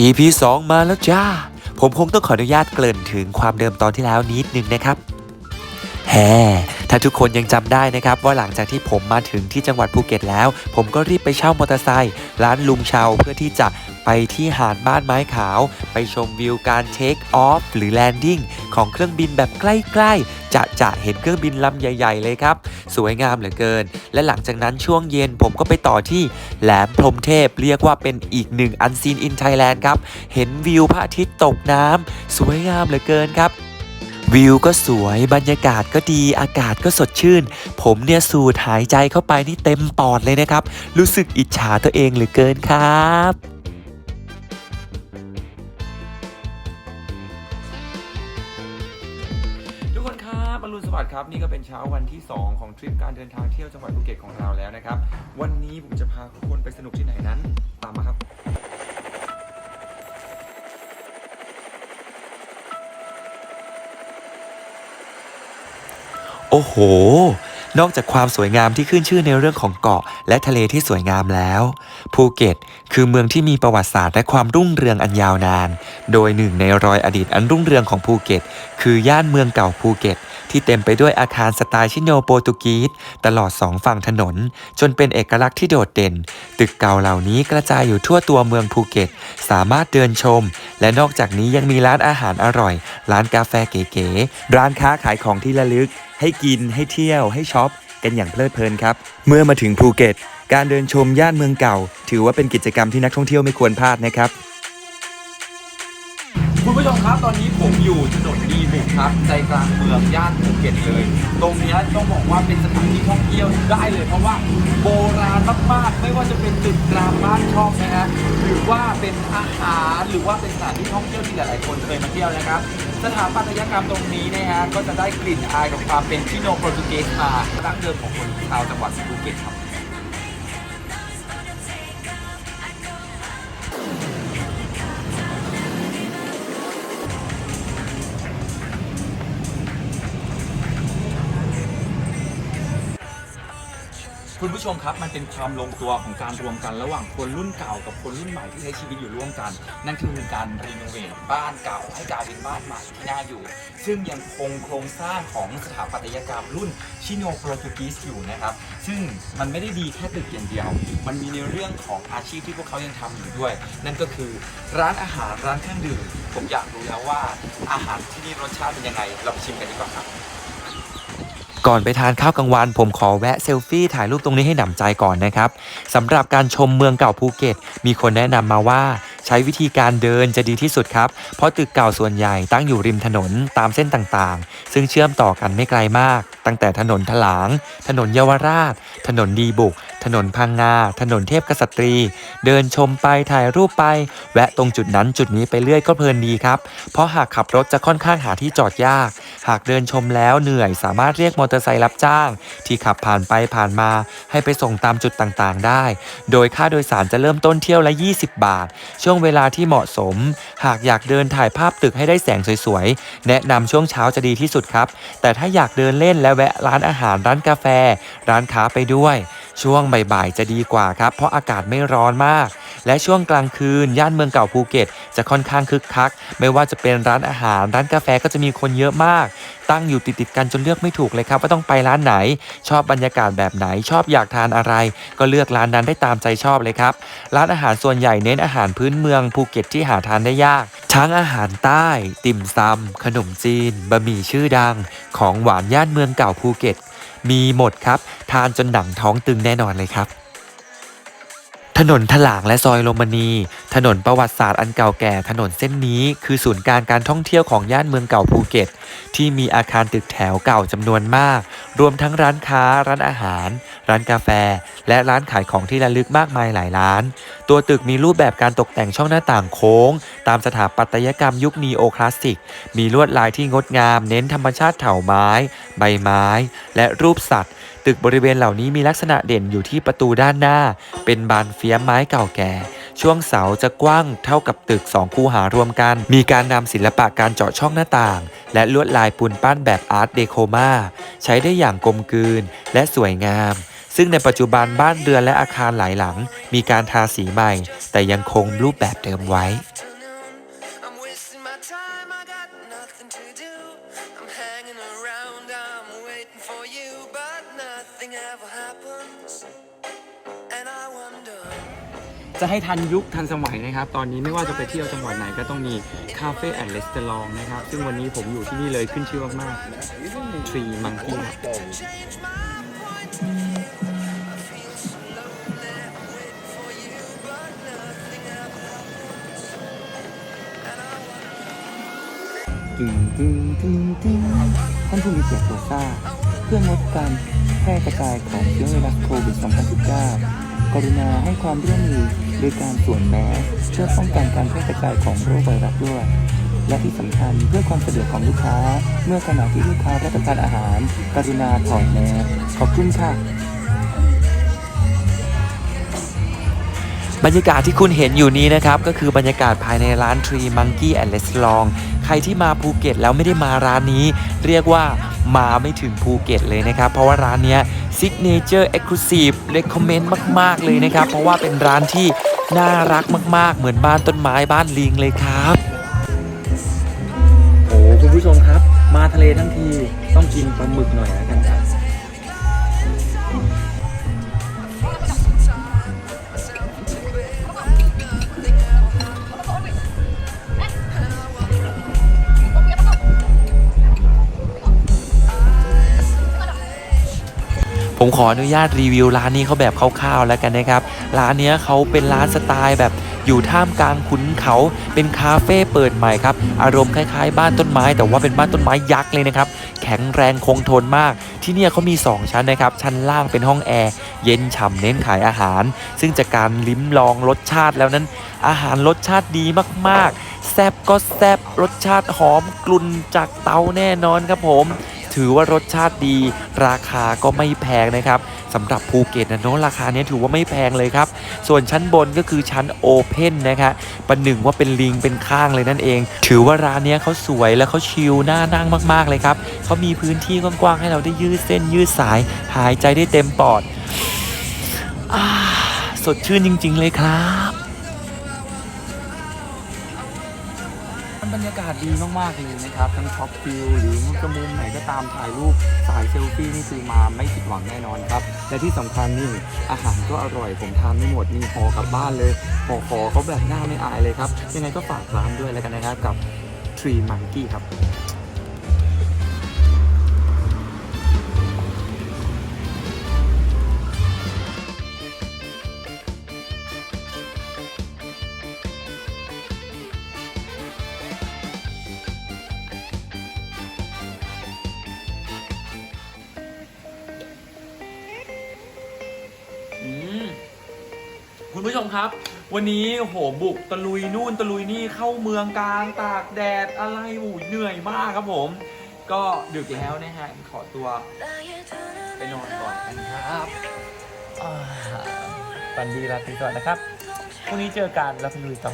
EP 2 มาแล้วจ้า ผมคงต้องขออนุญาตเกริ่นถึงความเดิมตอนที่แล้วนิดนึงนะครับ แฮ่ ถ้าทุกคนยังจำได้นะครับว่าหลังจากที่ผมมาถึงที่จังหวัดภูเก็ตแล้ว ผมก็รีบไปเช่ามอเตอร์ไซค์ร้านลุงเชาเพื่อที่จะไปที่หาดบ้านไม้ขาว ไปชมวิวการเทคออฟหรือแลนดิ้งของเครื่องบินแบบใกล้ๆ จะจะเห็นเครื่องบินลำใหญ่ ๆ เลยครับ สวยงามเหลือเกิน และหลังจากนั้นช่วงเย็นผมก็ไปต่อที่แหลมพรมเทพเรียกว่าเป็นอีกหนึ่งอันซีนอินไทยแลนด์ครับ เห็นวิวพระอาทิตย์ตกน้ำสวยงามเหลือเกินครับ วิวก็สวยบรรยากาศก็ดีอากาศก็สดชื่น ผมเนี่ยสูดหายใจเข้าไปนี่เต็มปอดเลยนะครับ รู้สึกอิจฉาตัวเองเหลือเกินครับทุกคนครับอรุณสวัสดิ์ครับนี่ก็เป็นเช้าวันที่ 2 ของทริปการเดินทางเที่ยวจังหวัดภูเก็ตของเราแล้วนะครับ วันนี้ผมจะพาทุกคนไปสนุกที่ไหนนั้น ตามมาครับ โอ้โห นอกจากความสวยงามที่ขึ้นชื่อในเรื่องของเกาะ และทะเลที่สวยงามแล้ว ภูเก็ต คือเมืองที่มีประวัติศาสตร์และความรุ่งเรืองอันยาวนาน โดยหนึ่งในรอยอดีตอันรุ่งเรืองของภูเก็ต คือย่านเมืองเก่าภูเก็ต ที่เต็มไปด้วยอาคารสไตล์ชิโนโปรตุกีสตลอดสองฝั่งถนน จนเป็นเอกลักษณ์ที่โดดเด่น ตึกเก่าเหล่านี้กระจายอยู่ทั่วตัวเมืองภูเก็ต สามารถเดินชม และนอกจากนี้ยังมีร้านอาหารอร่อย ร้านกาแฟเก๋ๆ ร้านค้าขายของที่ระลึก ให้กินให้เที่ยวให้ช็อปกันอย่างเพลิดเพลินครับ เมื่อมาถึงภูเก็ต การเดินชมย่านเมืองเก่า ถือว่าเป็นกิจกรรมที่นักท่องเที่ยวไม่ควรพลาดนะครับ คุณผู้ชมครับตอนนี้ผมอยู่ถนนดีบุกครับใจกลางเมืองย่านภูเก็ตเลย ตรงเนี้ยต้องบอกว่าเป็นสถานที่ท่องเที่ยวได้เลยเพราะว่าโบราณมากๆไม่ว่าจะเป็นจุดกลางบ้านช่องนะฮะหรือว่าเป็นอาหารหรือว่าเป็นสถานที่ท่องเที่ยวที่หลายๆคนเคยมาเที่ยวนะครับ สถาปัตยกรรมตรงนี้นะฮะก็จะได้กลิ่นอายของความเป็นชิโนโปรตุเกสมาตั้งเดิมของคนชาวจังหวัดภูเก็ตครับ คุณผู้ชมครับมันเป็นความลงตัวของการรวมกันระหว่างคนรุ่นเก่ากับคนรุ่นใหม่ที่ใช้ชีวิตอยู่ร่วมกัน นั่นคือการรีโนเวทบ้านเก่าให้กลายเป็นบ้านใหม่ที่น่าอยู่ ซึ่งยังคงโครงสร้างของสถาปัตยกรรมรุ่นชิโนโปรตุกีสอยู่นะครับ ซึ่งมันไม่ได้ดีแค่ตึกอย่างเดียว มันมีในเรื่องของอาชีพที่พวกเขายังทำอยู่ด้วย นั่นก็คือร้านอาหารร้านเครื่องดื่มผมอยากรู้แล้วว่าอาหารที่นี่รสชาติเป็นยังไงเราไปชิมกันดีกว่าครับ ก่อนไปทานข้าวกลางวัน ผมขอแวะเซลฟี่ถ่ายรูปตรงนี้ให้หนำใจก่อนนะครับสำหรับการชมเมืองเก่าภูเก็ต มีคนแนะนำมาว่าใช้วิธีการเดินจะดีที่สุดครับ เพราะตึกเก่าส่วนใหญ่ตั้งอยู่ริมถนนตามเส้นต่างๆ ซึ่งเชื่อมต่อกันไม่ไกลมาก ตั้งแต่ถนนถลาง ถนนเยาวราช ถนนดีบุก ถนนพังงา ถนนเทพกษัตรี เดินชมไปถ่ายรูปไป แวะตรงจุดนั้นจุดนี้ไปเรื่อยก็เพลินดีครับ เพราะหากขับรถจะค่อนข้างหาที่จอดยาก หากเดินชมแล้วเหนื่อยสามารถเรียกมอเตอร์ไซค์รับจ้าง ที่ขับผ่านไปผ่านมา ให้ไปส่งตามจุดต่างๆ ได้ โดยค่าโดยสารจะเริ่มต้นเที่ยวละ 20 บาท ช่วงเวลาที่เหมาะสม หากอยากเดินถ่ายภาพตึกให้ได้แสงสวยๆ แนะนำช่วงเช้าจะดีที่สุดครับ แต่ถ้าอยากเดินเล่นและแวะร้านอาหารร้านกาแฟ ร้านค้าไปด้วย ช่วงบ่ายๆจะดีกว่าครับ เพราะอากาศไม่ร้อนมาก และช่วงกลางคืนย่านเมืองเก่าภูเก็ต จะค่อนข้างคึกคัก ไม่ว่าจะเป็นร้านอาหาร ร้านกาแฟก็จะมีคนเยอะมาก ตั้งอยู่ติดๆกันจนเลือกไม่ถูกเลยครับ ว่าต้องไปร้านไหน ชอบบรรยากาศแบบไหนชอบอยากทานอะไร ก็เลือกร้านนั้นได้ตามใจชอบเลยครับร้านอาหารส่วนใหญ่เน้นอาหารพื้นเมืองภูเก็ตที่หาทานได้ยากทั้งอาหารใต้ ติ่มซำขนมจีนบะหมี่ชื่อดัง ของหวานย่านเมืองเก่าภูเก็ต มีหมดครับ ทานจนหนังท้องตึงแน่นอนเลยครับ ถนนถลางและซอยโรมานี ถนนประวัติศาสตร์อันเก่าแก่ ถนนเส้นนี้คือศูนย์กลางการท่องเที่ยวของย่านเมืองเก่าภูเก็ต ที่มีอาคารตึกแถวเก่าจำนวนมาก รวมทั้งร้านค้า ร้านอาหาร ร้านกาแฟ และร้านขายของที่ระลึกมากมายหลายร้าน ตัวตึกมีรูปแบบการตกแต่งช่องหน้าต่างโค้ง ตามสถาปัตยกรรมยุคนีโอคลาสสิก มีลวดลายที่งดงาม เน้นธรรมชาติเถาไม้ ใบไม้ และรูปสัตว์ ตึกบริเวณเหล่านี้มีลักษณะเด่นอยู่ที่ประตูด้านหน้า เป็นบานเฟียมไม้เก่าแก่ ช่วงเสาจะกว้างเท่ากับตึกสองคูหารวมกัน มีการนำศิลปะการเจาะช่องหน้าต่าง และลวดลายปูนปั้นแบบอาร์ตเดโคมาใช้ได้อย่างกลมกลืนและสวยงามซึ่งในปัจจุบันบ้านเรือนและอาคารหลายหลัง มีการทาสีใหม่ แต่ยังคงรูปแบบเดิมไว้ I'm wasting my จะให้ทันยุคทันสมัยนะครับ ตอนนี้ไม่ว่าจะไปเที่ยวจังหวัดไหนก็ต้องมีคาเฟ่แอนด์รีสอร์ทนะครับ ซึ่งวันนี้ผมอยู่ที่นี่เลยขึ้นชื่อมากๆ Tree Monkey ครับ Change my point. I feel so lonely, waiting for you, but nothing ever happens. And I wonder. ตึงตึงตึงตึงท่านผู้มีเกียรติโปรดทราบเพื่องดการแพร่กระจายของเชื้อไวรัสโควิด 2019 กรุณาให้ความร่วมมือโดยการสวมแมสเพื่อป้องกันการแพร่กระจายของโรคไวรัสด้วย และที่สำคัญเพื่อความสะดวกของลูกค้า เมื่อขณะที่ลูกค้ารับประทานอาหาร กรุณาถอดแมสขอบคุณค่ะ บรรยากาศที่คุณเห็นอยู่นี้นะครับ ก็คือบรรยากาศภายในร้าน Tree Monkey and Restaurant ใครที่มาภูเก็ตแล้วไม่ได้มาร้านนี้ เรียกว่ามาไม่ถึงภูเก็ตเลยนะครับ เพราะว่าร้านนี้ Signature Exclusive Recommend มาก ๆ เลยนะครับ เพราะว่าเป็นร้านที่น่ารักมาก ๆ เหมือนบ้านต้นไม้บ้านลิงเลยครับโอ้คุณผู้ชมครับ มาทะเลทั้งทีต้องกินปลาหมึกหน่อยนค ขออนุญาตรีวิวร้านนี้เขาแบบคร่าวๆแล้วกันนะครับ ร้านนี้เขาเป็นร้านสไตล์แบบอยู่ท่ามกลางขุนเขาเป็นคาเฟ่เปิดใหม่ครับอารมณ์คล้ายๆ บ้านต้นไม้ แต่ว่าเป็นบ้านต้นไม้ยักษ์เลยนะครับแข็งแรงคงทนมาก ที่นี่เขามี 2 ชั้นนะครับ ชั้นล่างเป็นห้องแอร์เย็นฉ่ำเน้นขายอาหาร ซึ่งจากการลิ้มลองรสชาติแล้วนั้น อาหารรสชาติดีมากๆแซบก็แซบรสชาติหอมกลุ่นจากเตาแน่นอนครับผม ถือว่ารสชาติดี ราคาก็ไม่แพงนะครับสำหรับภูเก็ตนะเนอะราคาเนี้ยถือว่าไม่แพงเลยครับ ส่วนชั้นบนก็คือชั้นโอเพนนะคะประหนึ่งว่าเป็นลิงเป็นข้างเลยนั่นเอง ถือว่าร้านเนี้ยเขาสวยและเขาชิลน่านั่งมากๆเลยครับเขามีพื้นที่กว้างๆให้เราได้ยืดเส้นยืดสาย หายใจได้เต็มปอดอสดชื่นจริง ๆ เลยครับ บรรยากาศดีมากๆเลยนะครับ ทั้งท็อปฟิวหรือจะมุมไหนก็ตามถ่ายรูปสายเซลฟี่นี่คือมาไม่ผิดหวังแน่นอนครับ และที่สำคัญนี่อาหารก็อร่อยผมทานไม่หมดนี่หอกลับบ้านเลยหอขอเขาแบบหน้าไม่อายเลยครับ ยังไงก็ฝากร้านด้วยแล้วกันนะครับกับ Tree Monkey ครับ ผู้ชมครับ วันนี้โหบุกตะลุยนู่นตะลุยนี่เข้าเมืองกลางตากแดดอะไรหูเหนื่อยมากครับผม ก็ดึกแล้วนะฮะขอตัวไปนอนก่อนกันครับฝันดีราตรีก่อนนะครับพรุ่งนี้เจอกันแล้วไปลุยต่อ